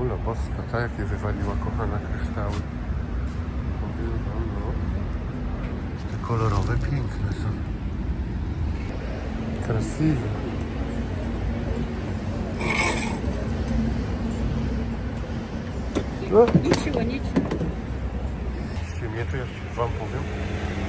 Ula boska, ta jakie wywaliła kochana kryształy. Powiem wam, no. Te kolorowe, piękne są. Krasiwe. No, Ничего, ничего. Jeśli mnie to ja wam powiem,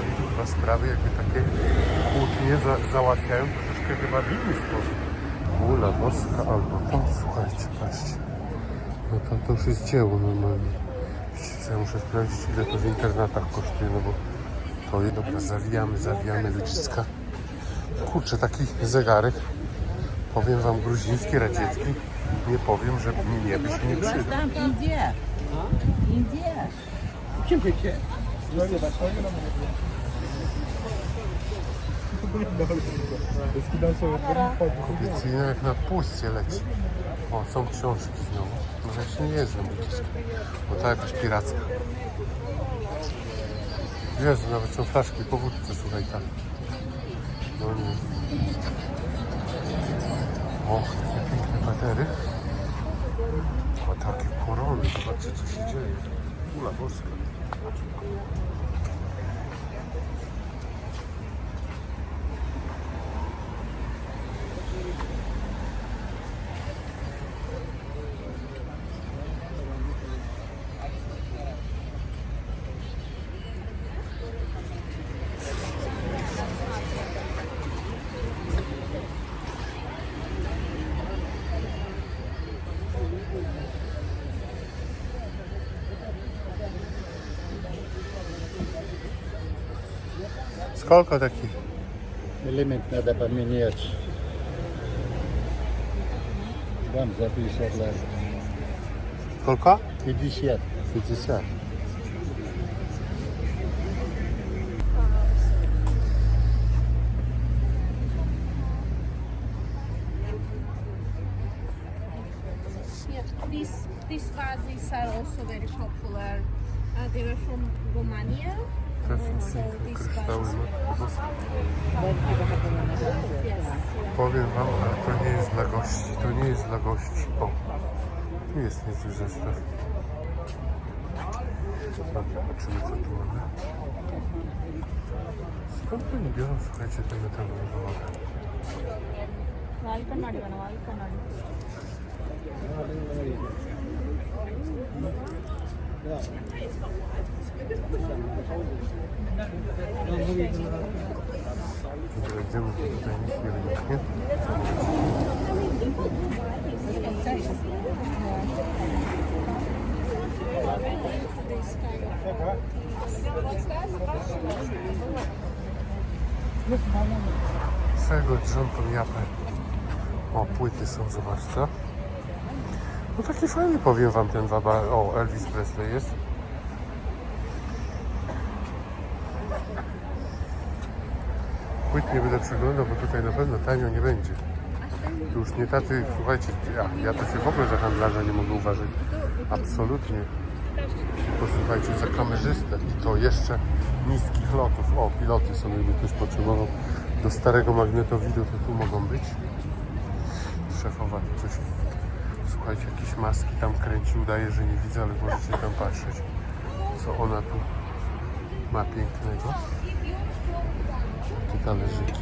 oni tu chyba sprawy jakby takie kłótnie za, załatwiają troszeczkę chyba w inny sposób. Ula boska albo to, słuchajcie, patrzcie. No tam to już jest dzieło normalnie. Wiecie co, ja muszę sprawdzić ile to w internatach kosztuje, no bo to dobra, zawijamy, zawijamy wyciska. Kurczę, taki zegarek, powiem wam, gruziński, radziecki, nie powiem, że mnie by się nie przydał. Indie. Indie. Kim wiecie? Kobiecyna jak na puście leci. O, są książki znowu. No się nie znam ludziska. Bo ta jakaś piracka. Jezu, nawet są flaszki po wódce, słuchaj tam. No nie. O, takie piękne batery. O, takie korony. Zobaczcie, co się dzieje. Ula boska. Сколько таких? Элемент надо поменять. Вам за 50 лет. Сколько? 50. 50. Yeah, these these vases are also very popular. Uh, they were from Romania. kryształy Powiem wam, ale to nie jest dla gości, to nie jest dla gości, bo tu jest niezły zestaw. Zobaczymy co tu mamy. Skąd oni biorą, słuchajcie, te metalowe wagę? Walka nadi, walka nadi. Idziemy, tutaj nic nie. Z tego japę. O, płyty są, zobacz. No taki fajny powiem wam ten waba. O, Elvis Presley jest. Płyt nie będę przeglądał, bo tutaj na pewno tanio nie będzie. Tu już nie tacy, słuchajcie, ja, ja to się w ogóle za handlarza nie mogę uważać. Absolutnie. Posłuchajcie, za kamerzystę i to jeszcze niskich lotów. O, piloty są, jakby ktoś potrzebował do starego magnetowidu, to tu mogą być. Szefowa coś, słuchajcie, jakieś maski tam kręci, udaje, że nie widzę, ale możecie tam patrzeć, co ona tu ma pięknego. Te talerzyki.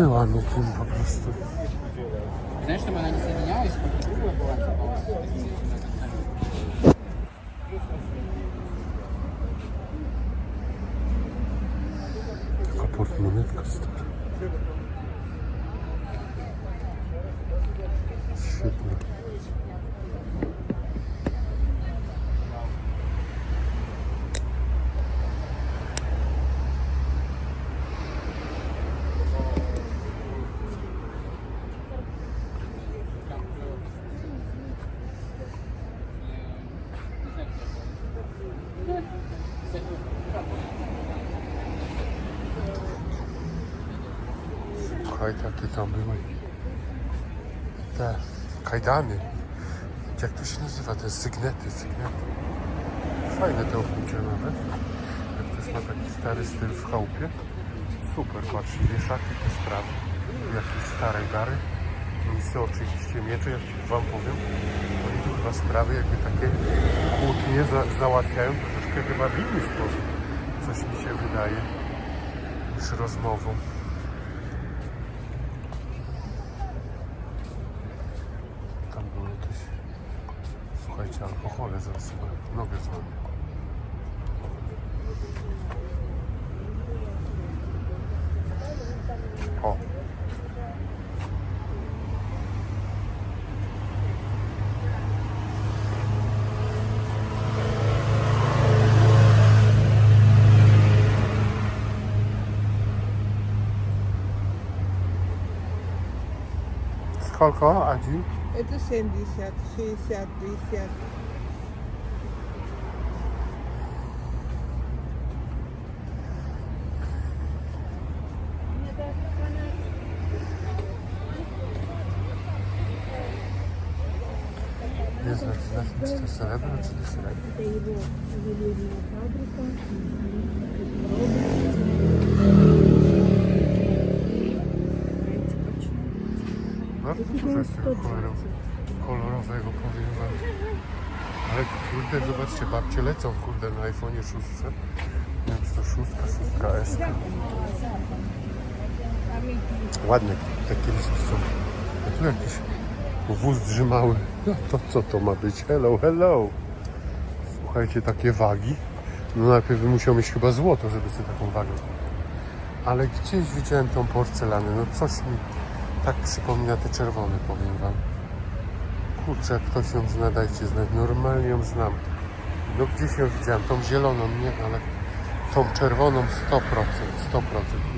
силами тим попросту. Знаешь, чтобы она не соединялась, круглая была, Капот монетка стоит. Щепно. Takie tam były te kajdany. Jak to się nazywa? Te sygnety, sygnety. Fajne te obucie nawet. Jak ktoś ma taki stary styl w chałupie. Super, patrz, wieszaki, te sprawy. Jakieś stare gary. Są oczywiście miecze, jak wam powiem. Oni tu chyba sprawy jakby takie kłótnie za, załatwiają troszeczkę chyba w inny sposób. Coś mi się wydaje niż rozmową. Сколько один? Это 70, 60, 50. Nie znam, znasz, czy to srebro, czy to srebro? Bardzo dużo jest kolorowego, wam. Ale kurde, zobaczcie, babcie lecą kurde na iPhone 6. Nie wiem, czy to 6, 6 S. Ładne te kieliszki są. A tu jakiś wóz drzymały. No to co to ma być? Hello, hello. Słuchajcie, takie wagi. No najpierw musiał mieć chyba złoto, żeby sobie taką wagę. Ale gdzieś widziałem tą porcelanę. No coś mi tak przypomina te czerwone, powiem wam. Kurczę, jak ktoś ją zna, dajcie znać. Normalnie ją znam. No gdzieś ją widziałem. Tą zieloną nie, ale tą czerwoną 100%. 100%.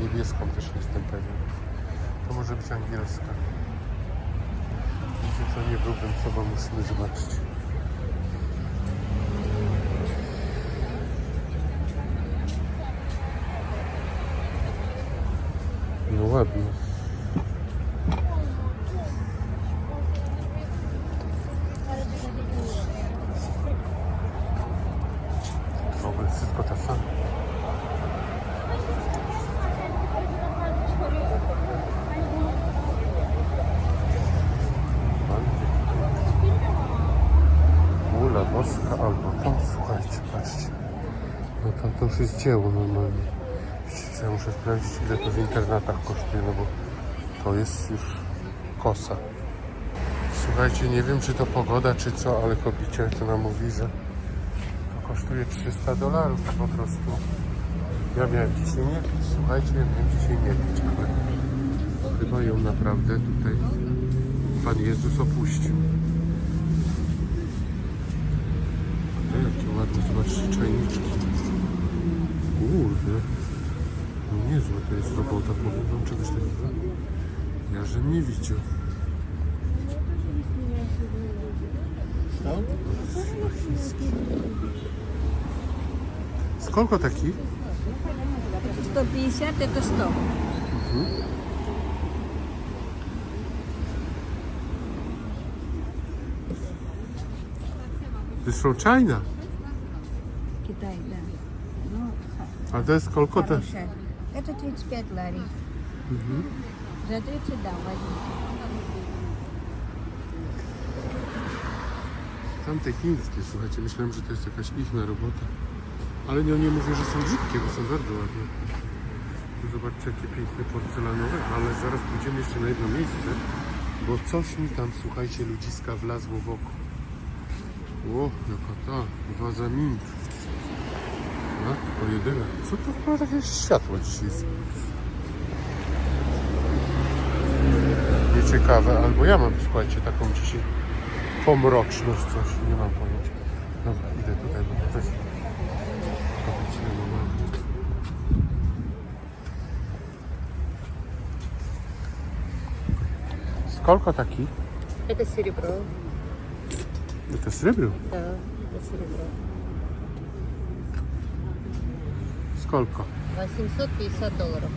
Niebieską też jestem pewien. To może być angielska. Wiecie co, nie byłbym sobą, musimy zobaczyć. No ładnie. W ogóle wszystko to samo. Ula boska albo to, słuchajcie, patrzcie. No to, to już jest dzieło normalnie. Wiecie co, ja muszę sprawdzić internetach kosztuje, no bo to jest już kosa. Słuchajcie, nie wiem czy to pogoda czy co, ale kobicie to nam mówi, że to kosztuje 300 dolarów po prostu. Ja miałem dzisiaj nie pić, słuchajcie, ja miałem dzisiaj nie pić, ale chyba ją naprawdę tutaj Pan Jezus opuścił. Jakie ładne, zobaczcie, czajniczki. Kurde No niezłe to jest robota, powiem wam czegoś takiego. Ja żem nie widział. To jest chyba chiński. Сколько taki? 150 это 100. This from China. Китай, да. Ну, A to jest сколько to? хорошая. Это 35 лари. За 30 да, возьмите. Tamte chińskie, słuchajcie, myślałem, że to jest jakaś ich robota. Ale nie, nie mówię, że są brzydkie, bo są bardzo ładne. Tu Zobaczcie, jakie piękne porcelanowe, ale zaraz pójdziemy jeszcze na jedno miejsce, bo coś mi tam, słuchajcie, ludziska wlazło w oko. O, jaka ta, waza mint. A, pojedynek. Co to chyba takie światło dzisiaj jest? Nieciekawe, albo ja mam, słuchajcie, taką dzisiaj pomroczność, coś, nie mam pojęcia. Dobra, idę tutaj, bo coś robić nie normalnie. Сколько taki? Это серебро. Это сребро? Да, это серебро. Сколько? 850 долларов.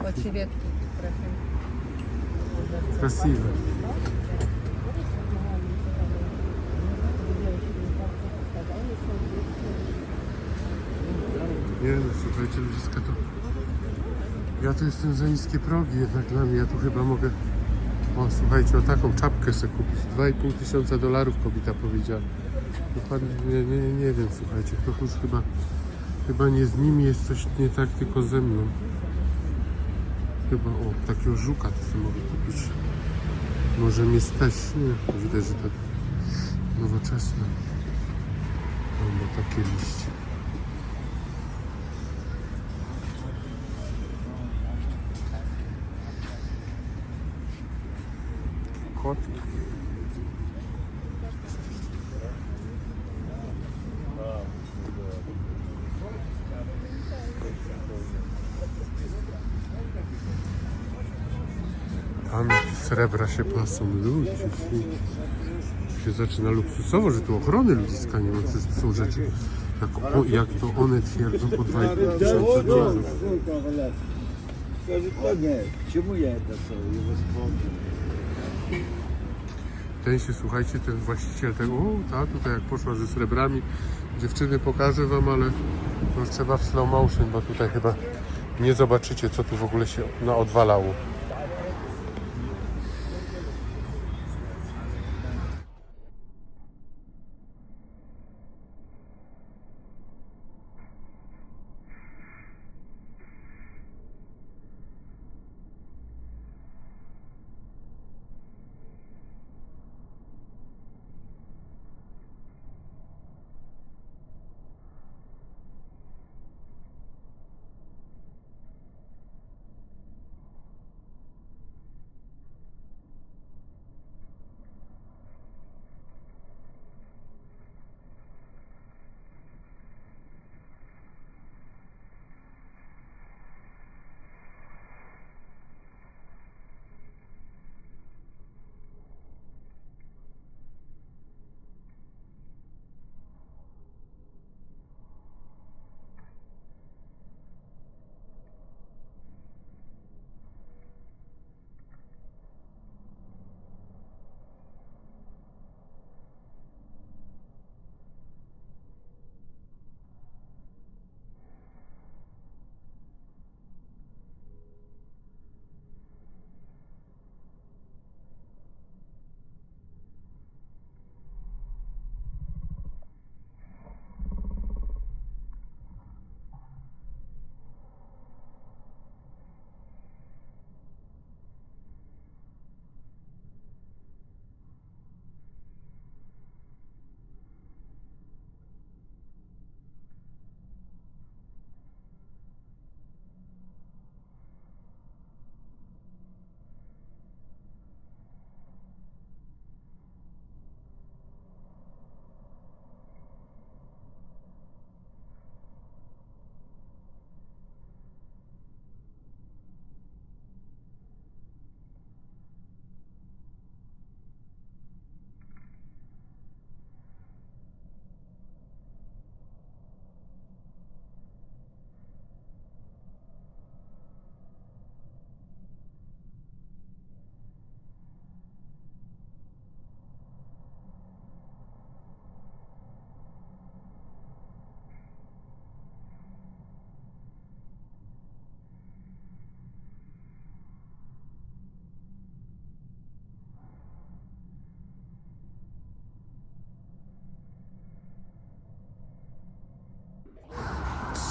Очень редкий, красивый. Красиwe. Nie no, słuchajcie, ludziska to... Ja tu jestem za niskie progi jednak dla mnie, ja tu chyba mogę... O, słuchajcie, o taką czapkę sobie kupić. 2,5 tysiąca dolarów kobieta powiedziała. Dokładnie, nie, nie, wiem, słuchajcie, już chyba... Chyba nie z nimi jest coś nie tak, tylko ze mną. Chyba, o, takiego żuka to sobie mogę kupić. Może mnie stać, nie? Widać, że tak nowoczesne. Mam takie liście. Tam srebra się pasą ludzie. Się zaczyna luksusowo, że tu ochrony ludziska nie ma, przecież to są rzeczy, jak, o, jak to one twierdzą po 2,5 tysiąca dolarów. Ten się, słuchajcie, ten właściciel tego, o, ta tutaj jak poszła ze srebrami, dziewczyny pokażę wam, ale to już trzeba w slow motion, bo tutaj chyba nie zobaczycie, co tu w ogóle się na odwalało.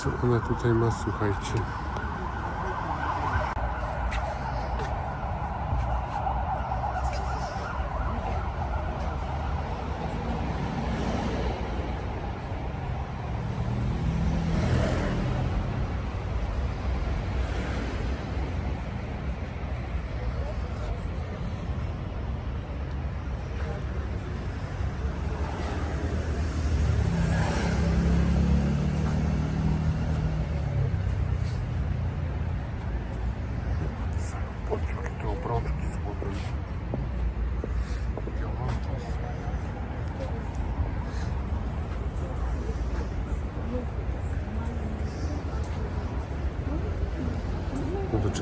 Co ona tutaj ma, słuchajcie?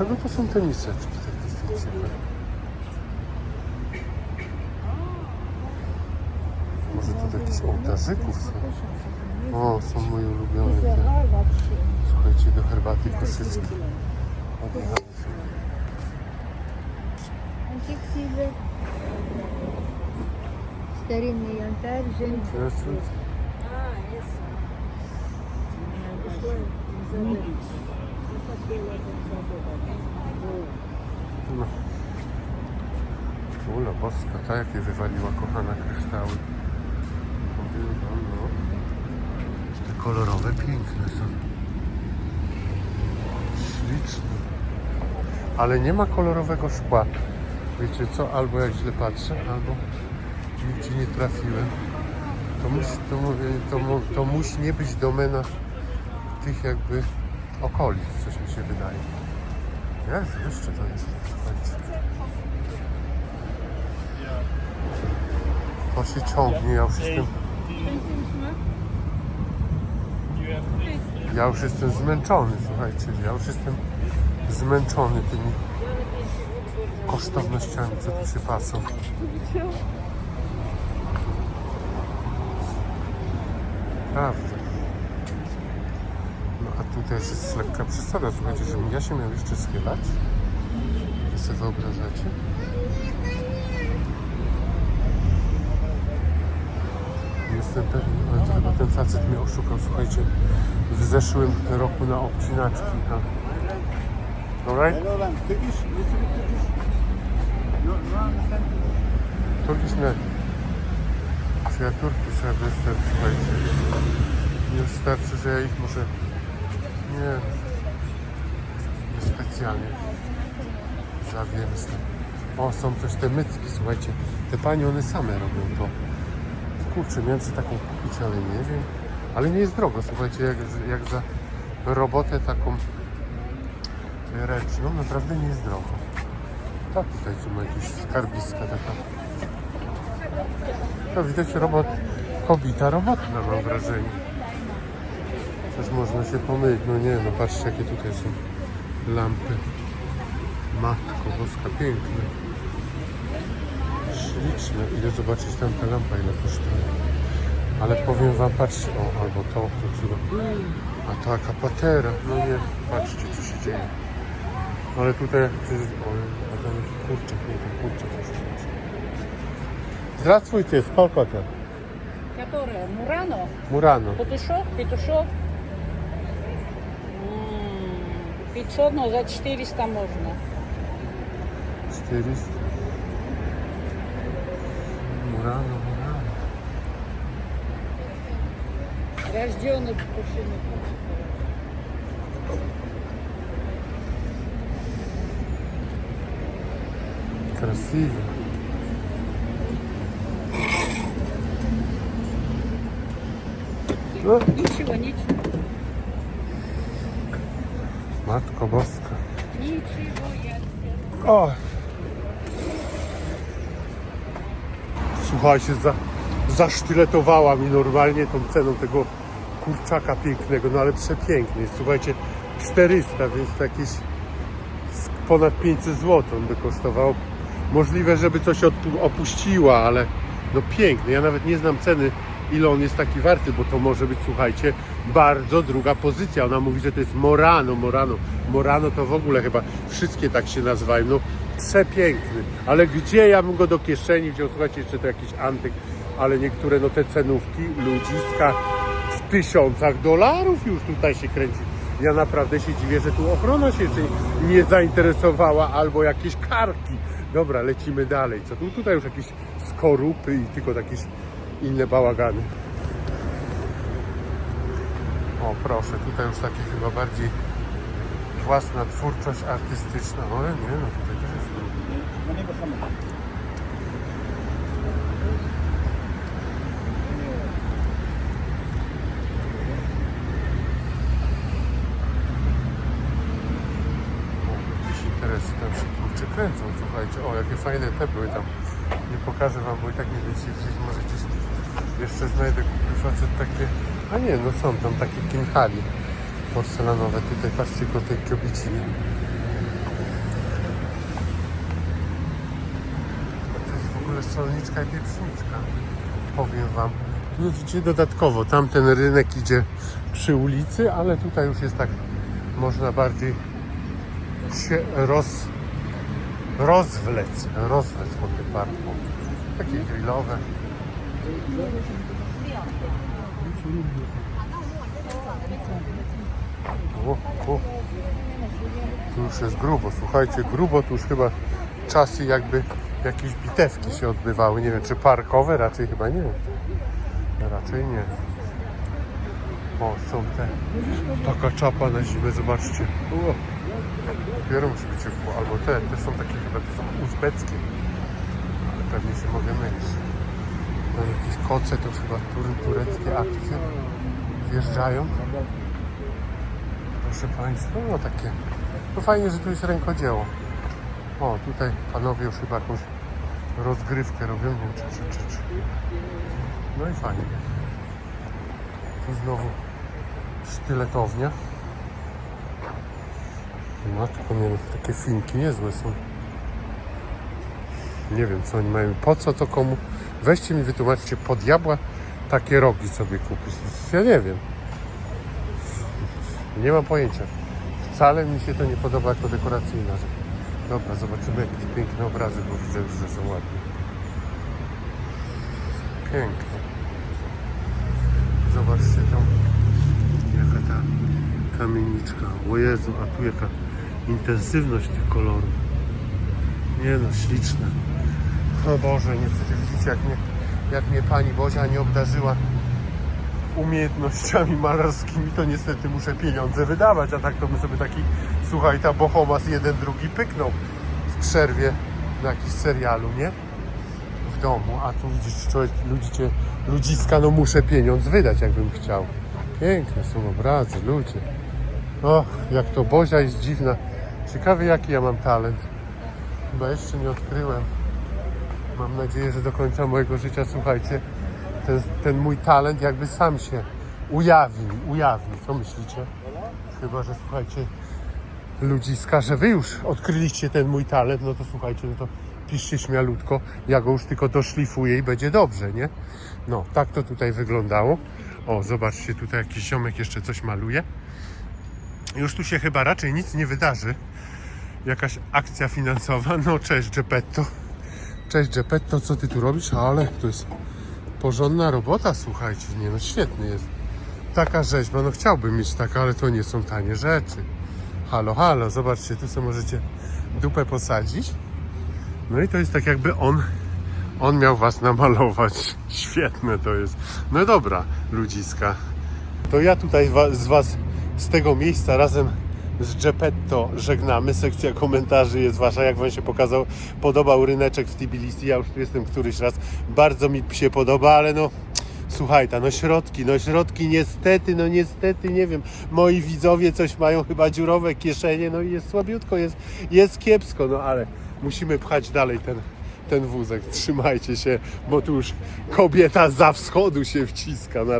No do czego to są te miseczki takie ciekawe? Może to do jakichś ołtarzyków są? O, są moje ulubione. Te. Słuchajcie, do herbaty koszyczki. Odjechane są. Антиксилы. Старинный янтарь, жемчуг. Teraz tu- No. Ula boska, ta jakie wywaliła kochana kryształy. No. Te kolorowe, piękne są. Śliczne. Ale nie ma kolorowego szkła. Wiecie co? Albo jak źle patrzę, albo nigdzie nie trafiłem. To musi, to, to, to musi nie być domena tych jakby okolic, się wydaje. Jezu, jeszcze to jest. To się ciągnie, ja już jestem... Ja już jestem zmęczony, słuchajcie, ja już jestem zmęczony tymi kosztownościami, co tu się pasą. Prawda. A już jest lekka przesada, słuchajcie, żebym ja się miał jeszcze schylać. Wy sobie wyobrażacie? Jestem pewien, ale to chyba ten facet mnie oszukał, słuchajcie, w zeszłym roku na obcinaczki. A... Alright? Hello. Turkish? You speak Turkish? Net. Czy ja Turkish wystarczy, słuchajcie. Nie wystarczy, że ja ich może... Nie. Nie specjalnie. Zawiem z. O, są też te mycki, słuchajcie. Te panie, one same robią to. Kurczę, miałem sobie taką kupić, ale nie wiem. Ale nie jest drogo, słuchajcie, jak, jak za robotę taką ręczną, naprawdę nie jest drogo. Tak, tutaj są jakieś skarbiska taka. To widać robot, kobita robotna mam wrażenie. Coś można się pomylić, no nie, no patrzcie jakie tutaj są lampy. Matko boska, piękne. Śliczne. Idę zobaczyć tam ta lampa ile kosztuje. Ale powiem wam, patrzcie, o, albo to, to cudo. A taka patera, no nie, patrzcie co się dzieje. Ale tutaj, przecież, o, a tam jakiś kurczak, nie ten kurczak muszę mieć. Здравствуйте, сколько это? Которое? Мурано? Мурано. Петушок? Петушок? 500, но за 400 можно. 400. Мурано, Мурано. Рожденный петушиный. Красиво. Ничего, ничего. Matko Boska. O! Słuchajcie, za, zasztyletowała mi normalnie tą ceną tego kurczaka pięknego, no ale przepiękny. Słuchajcie, 400, więc to jakieś ponad 500 zł on by kosztował. Możliwe, żeby coś opuściła, ale no piękny. Ja nawet nie znam ceny, ile on jest taki warty, bo to może być, słuchajcie, bardzo druga pozycja. Ona mówi, że to jest Morano, Morano. Morano to w ogóle chyba wszystkie tak się nazywają. No przepiękny. Ale gdzie ja bym go do kieszeni wziął? Słuchajcie, jeszcze to jakiś antyk, ale niektóre no te cenówki ludziska w tysiącach dolarów już tutaj się kręci. Ja naprawdę się dziwię, że tu ochrona się jeszcze nie zainteresowała albo jakieś karki. Dobra, lecimy dalej. Co tu? Tutaj już jakieś skorupy i tylko jakieś inne bałagany. O proszę, tutaj już takie chyba bardziej własna twórczość artystyczna. Ale nie, no tutaj też jest drugi. Tam się kurczę kręcą, słuchajcie. O, jakie fajne te no są tam takie kinhali porcelanowe. Tutaj patrzcie tylko tej kiobiciny. To jest w ogóle solniczka i pieprzniczka. Powiem wam. Tu jest dodatkowo, tamten rynek idzie przy ulicy, ale tutaj już jest tak, można bardziej się roz, rozwlec, rozwlec pod tym parku. Takie grillowe. O, o. Tu już jest grubo, słuchajcie, grubo tu już chyba czasy jakby jakieś bitewki się odbywały. Nie wiem, czy parkowe? Raczej chyba nie. Raczej nie. O, są te. Taka czapa na zimę, zobaczcie. Dopiero musi być ciepło. Albo te, te są takie chyba, te są uzbeckie. Ale pewnie się mogę mylić. No jakieś koce, to chyba tureckie akcje wjeżdżają. Proszę Państwa, no takie. No fajnie, że tu jest rękodzieło. O, tutaj panowie już chyba jakąś rozgrywkę robią, nie wiem czy, czy, czy. No i fajnie. Tu znowu sztyletownia. Matko, nie wiem, takie finki niezłe są. Nie wiem, co oni mają. Po co to komu? Weźcie mi wytłumaczcie, po diabła takie rogi sobie kupić. Ja nie wiem. Nie mam pojęcia. Wcale mi się to nie podoba jako dekoracyjna rzecz. Dobra, zobaczymy jakieś piękne obrazy, bo widzę już, że są ładne. Piękne. Zobaczcie tam, jaka ta kamieniczka. O Jezu, a tu jaka intensywność tych kolorów. Nie no, śliczne. O Boże, niestety widzicie, jak mnie, jak mnie Pani Bozia nie obdarzyła umiejętnościami malarskimi, to niestety muszę pieniądze wydawać, a tak to bym sobie taki, słuchaj, ta Bohomas jeden, drugi pyknął w przerwie na jakimś serialu, nie? W domu, a tu widzisz, człowiek, ludzie, ludziska, no muszę pieniądz wydać, jakbym chciał. Piękne są obrazy, ludzie. Och, jak to Bozia jest dziwna. Ciekawy, jaki ja mam talent. Chyba jeszcze nie odkryłem. Mam nadzieję, że do końca mojego życia, słuchajcie, ten, ten mój talent jakby sam się ujawni, ujawni. Co myślicie? Chyba, że słuchajcie, ludziska, że wy już odkryliście ten mój talent, no to słuchajcie, no to piszcie śmialutko, ja go już tylko doszlifuję i będzie dobrze, nie? No, tak to tutaj wyglądało. O, zobaczcie, tutaj jakiś ziomek jeszcze coś maluje. Już tu się chyba raczej nic nie wydarzy. Jakaś akcja finansowa. No, cześć Geppetto. Cześć Geppetto, co ty tu robisz? Ale to jest porządna robota, słuchajcie. Nie no, świetny jest. Taka rzeźba, no chciałbym mieć taka, ale to nie są tanie rzeczy. Halo, halo, zobaczcie, tu sobie możecie dupę posadzić. No i to jest tak jakby on, on miał was namalować. Świetne to jest. No dobra, ludziska. To ja tutaj z was z tego miejsca razem z Geppetto żegnamy. Sekcja komentarzy jest wasza, jak wam się pokazał, podobał ryneczek w Tbilisi. Ja już tu jestem któryś raz. Bardzo mi się podoba, ale no słuchaj, ta, no środki, no środki niestety, no niestety, nie wiem, moi widzowie coś mają chyba dziurowe kieszenie, no i jest słabiutko, jest, jest kiepsko, no ale musimy pchać dalej ten, ten wózek. Trzymajcie się, bo tu już kobieta za wschodu się wciska na razie.